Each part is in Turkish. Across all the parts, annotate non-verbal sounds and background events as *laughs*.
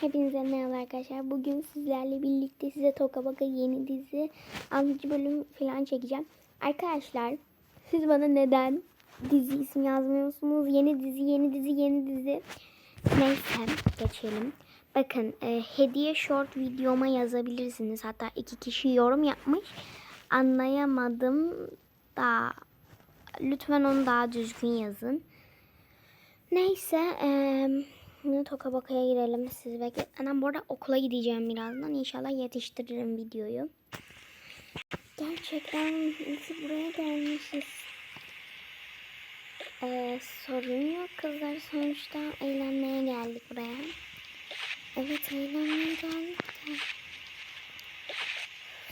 Hepinize merhaba arkadaşlar. Bugün sizlerle birlikte size Toka Boka yeni dizi 6. bölüm falan çekeceğim. Arkadaşlar siz bana neden dizi ismi yazmıyorsunuz? Yeni dizi, yeni dizi, yeni dizi. Neyse geçelim. Bakın e, hediye short videoma yazabilirsiniz. Hatta iki kişi yorum yapmış. Anlayamadım da lütfen onu daha düzgün yazın. Neyse eee Şimdi Toka Boka'ya girelim. Siz bekle. Anam bu arada okula gideceğim birazdan. İnşallah yetiştiririm videoyu. Gerçekten ki buraya gelmişiz. Ee, sorun yok kızlar. Sonuçta eğlenmeye geldik buraya. Evet eğlenmeye geldik de.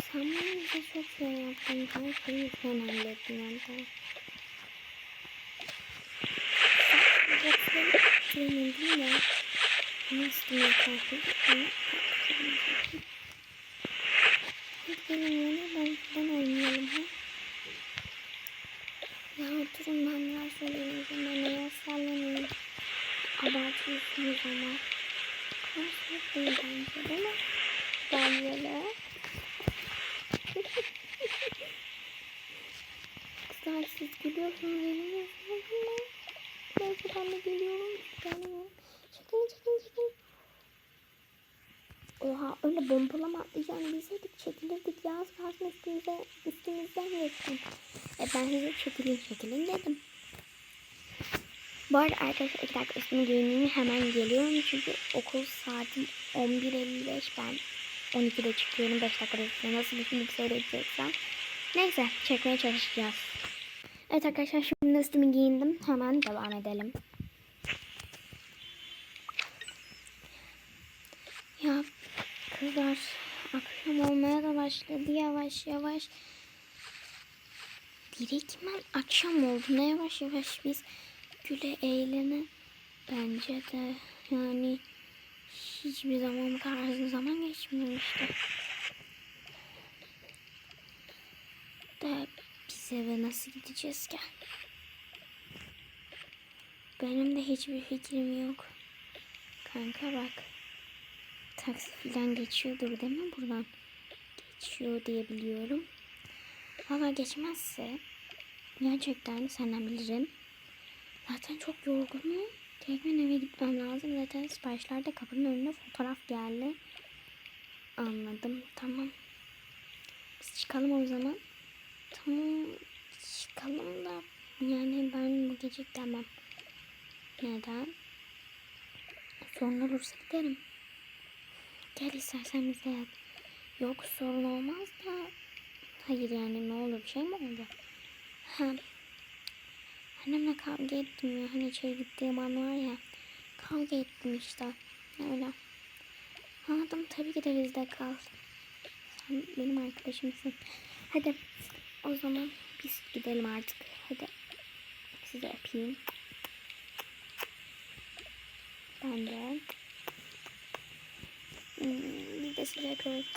Sen bana bize çok şey yaptın. Her şeyi sen hallettin. Yemedim de. Nasıl bir kahve? Hadi gelin yana ben oynayalım ha. Ya oturun ben biraz söyleyeceğim. Ben neye sallanayım. Abartıyorsunuz ama. Konsept değil bence değil mi? Bence de. Kızlar siz gülüyorsunuz. Yeniliyorsunuz mu? Neyse ben de geliyorum. Geliyorum. Çekin çekin çekin. Oha öyle bombalama atlayacağını bilseydik çekilirdik ya. Az kalsın üstümüze, üstümüzden geçsin. E ben size çekilin çekilin dedim. Bu arada arkadaşlar iki dakika üstümü giyineyim hemen geliyorum. Çünkü okul saatim 11.55 ben 12'de çıkıyorum 5 dakikada size nasıl film seyredeceksem. Neyse çekmeye çalışacağız. Evet arkadaşlar şimdi üstümü giyindim. Hemen devam edelim. Ya kızlar akşam olmaya da başladı yavaş yavaş. Direktmen akşam oldu. Ne yavaş yavaş biz güle eğlene bence de yani hiçbir zaman bu kadar hızlı zaman geçmiyor işte. De biz eve nasıl gideceğiz ki? Benim de hiçbir fikrim yok. Kanka bak. Taksi falan geçiyordur değil mi buradan? Geçiyor diye biliyorum. Valla geçmezse gerçekten senden bilirim. Zaten çok yorgunum. Tekrar eve gitmem lazım. Zaten siparişlerde kapının önüne fotoğraf geldi. Anladım. Tamam. Biz çıkalım o zaman. Tamam. Çıkalım da yani ben bu gece gidemem. Neden? Sorun olursa giderim. Gel istersen bize yat. Yok sorun olmaz da. Hayır yani ne olur bir şey mi oldu? Ha. Annemle kavga ettim ya. Hani içeri gittiğim an var ya. Kavga ettim işte. Öyle. Anladım tabii ki de bizde kal. Sen benim arkadaşımsın. Hadi o zaman biz gidelim artık. Hadi size öpeyim. Ben de. Biz de size yapıyoruz.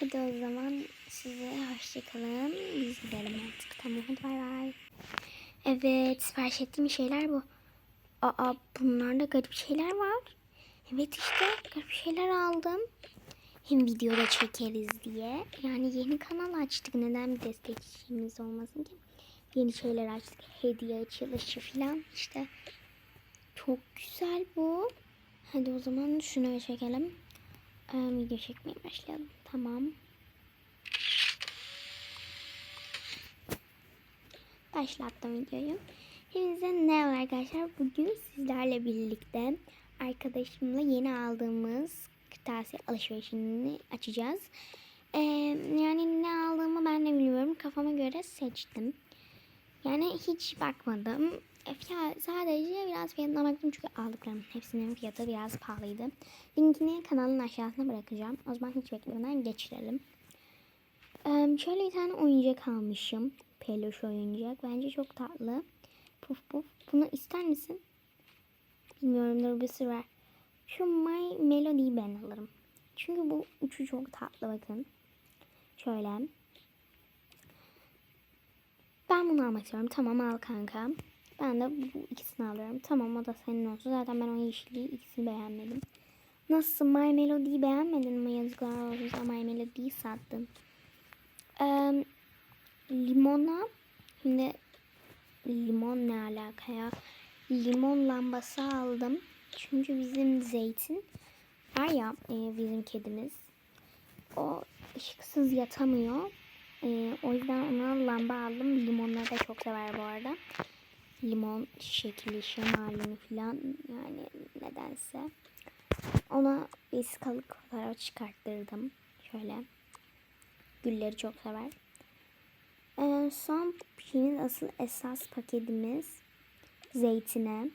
Hadi o zaman size hoşçakalın. Biz gidelim artık. Tamam hadi bay bay. Evet sipariş ettiğim şeyler bu. Aa bunlarda garip şeyler var. Evet işte garip şeyler aldım. Hem videoda çekeriz diye. Yani yeni kanal açtık. Neden bir destekçimiz olmasın ki? Yeni şeyler açtık. Hediye açılışı falan işte. Çok güzel bu. Hadi o zaman şunu çekelim. Ee, video çekmeye başlayalım. Tamam. Başlattım videoyu. Hepinize merhaba arkadaşlar. Bugün sizlerle birlikte arkadaşımla yeni aldığımız kırtasiye alışverişini açacağız. Ee, yani ne aldığımı ben de bilmiyorum. Kafama göre seçtim. Yani hiç bakmadım. Sadece biraz fiyatına baktım çünkü aldıklarımın hepsinin fiyatı biraz pahalıydı. Linkini kanalın aşağısına bırakacağım. O zaman hiç beklemeden geçirelim. Ee, şöyle bir tane oyuncak almışım. Peluş oyuncak. Bence çok tatlı. Puf puf. Bunu ister misin? Bilmiyorum dur bir var. Şu My Melody'yi ben alırım. Çünkü bu üçü çok tatlı bakın. Şöyle. Ben bunu almak istiyorum. Tamam al kanka. Ben de bu ikisini alıyorum. Tamam o da senin olsun. Zaten ben o yeşilliği ikisini beğenmedim. Nasıl My Melody'yi beğenmedin mi? Yazıklar olsun My Melody'yi sattın. Ee, limona şimdi limon ne alaka ya? Limon lambası aldım. Çünkü bizim zeytin var ya e, bizim kedimiz. O ışıksız yatamıyor. E, o yüzden ona lamba aldım. Limonları da çok sever bu arada. Limon şekli, şemalini falan yani nedense. Ona vesikalık fotoğraf çıkarttırdım. Şöyle. Gülleri çok sever. Ee, son şeyimiz asıl esas paketimiz zeytine.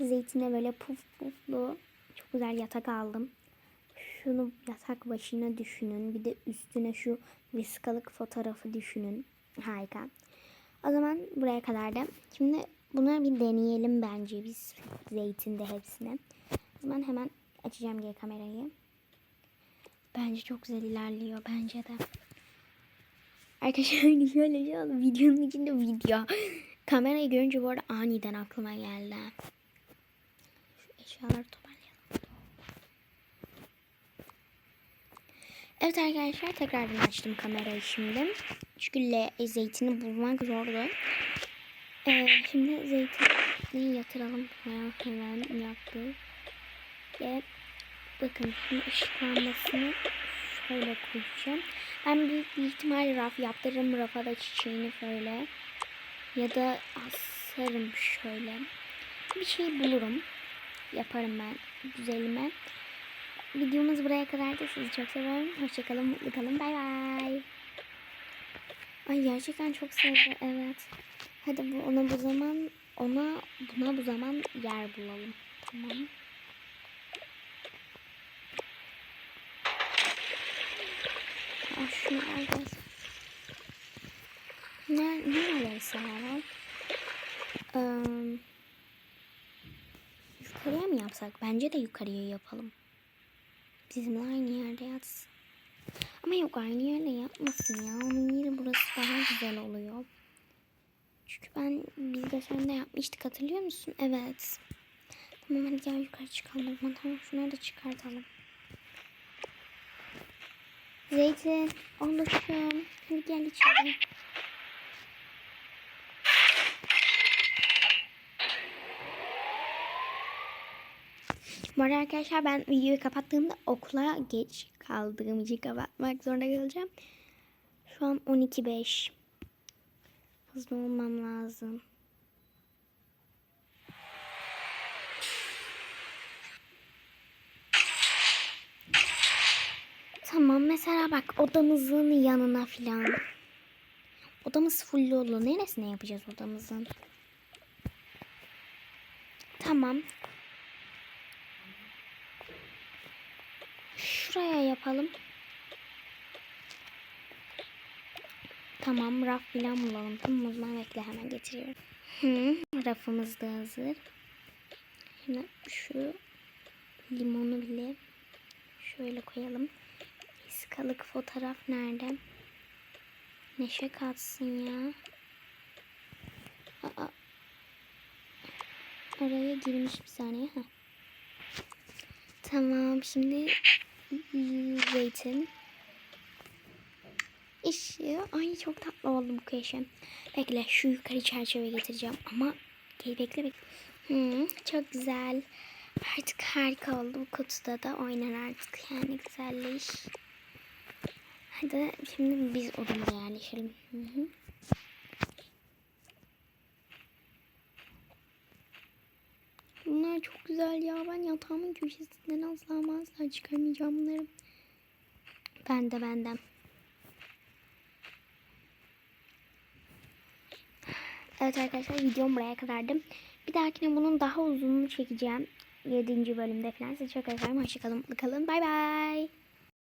Zeytine böyle puf puflu çok güzel yatak aldım. Şunu yatak başına düşünün. Bir de üstüne şu vesikalık fotoğrafı düşünün. Harika. O zaman buraya kadar da. Şimdi bunu bir deneyelim bence biz zeytinde hepsini. O zaman hemen açacağım diye kamerayı. Bence çok güzel ilerliyor. Bence de. Arkadaşlar *laughs* şöyle bir şey oldu. Videonun içinde video. Kamerayı görünce bu arada aniden aklıma geldi. Şu eşyaları toparlayalım. Evet arkadaşlar tekrardan açtım kamerayı şimdi. Çünkü le, zeytini bulmak zordu. Ee, şimdi zeytini yatıralım. Buraya hemen yaptık. Ve bakın şimdi ışıklanmasını şöyle koyacağım. Ben büyük bir ihtimal raf yaptırırım. Rafa da çiçeğini şöyle. Ya da asarım şöyle. Bir şey bulurum. Yaparım ben güzelime. Videomuz buraya kadar da sizi çok seviyorum. Hoşçakalın, mutlu kalın. Bay bay. Ay gerçekten çok sevdi. Evet. Hadi bu ona bu zaman ona buna bu zaman yer bulalım. Tamam. Aa, şunu alacağız. Ne, nereleri sağlam? Ee, yukarıya mı yapsak? Bence de yukarıya yapalım. Bizimle aynı yerde yatsın. Ama yok aynı yerde yapmasın ya. Onun yeri burası daha güzel oluyor. Çünkü ben biz geçen de yapmıştık hatırlıyor musun? Evet. Tamam hadi gel yukarı çıkalım. Tamam şunları da çıkartalım. Zeytin oluşum. Hadi gel içeri. Bu arada arkadaşlar ben videoyu kapattığımda okula geç kaldığım için kapatmak zorunda kalacağım. Şu an 12.05. Hızlı olmam lazım. Tamam mesela bak odamızın yanına filan. Odamız full dolu. Neresine yapacağız odamızın? Tamam. Şuraya yapalım. Tamam raf filan bulalım. Tamam o bekle hemen getiriyorum. Rafımız da hazır. Şimdi şu limonu bile şöyle koyalım. Iskalık fotoğraf nerede? Neşe katsın ya. Aa. Araya girmiş bir saniye. Heh. Tamam şimdi zeytin. İşte ay çok tatlı oldu bu köşe. Bekle şu yukarı çerçeve getireceğim ama bekle bekle. Hmm, çok güzel. Artık harika oldu bu kutuda da oynar artık yani güzelleş. Hadi şimdi biz odamıza yerleşelim. Hı hı. Bunlar çok güzel ya. Ben yatağımın köşesinden asla asla çıkarmayacağım bunları. Ben de benden. Evet arkadaşlar videom buraya kadardı. Bir dahakine bunun daha uzununu çekeceğim. 7. bölümde falan. Sizi çok seviyorum. Hoşçakalın. Kalın. Bay bay.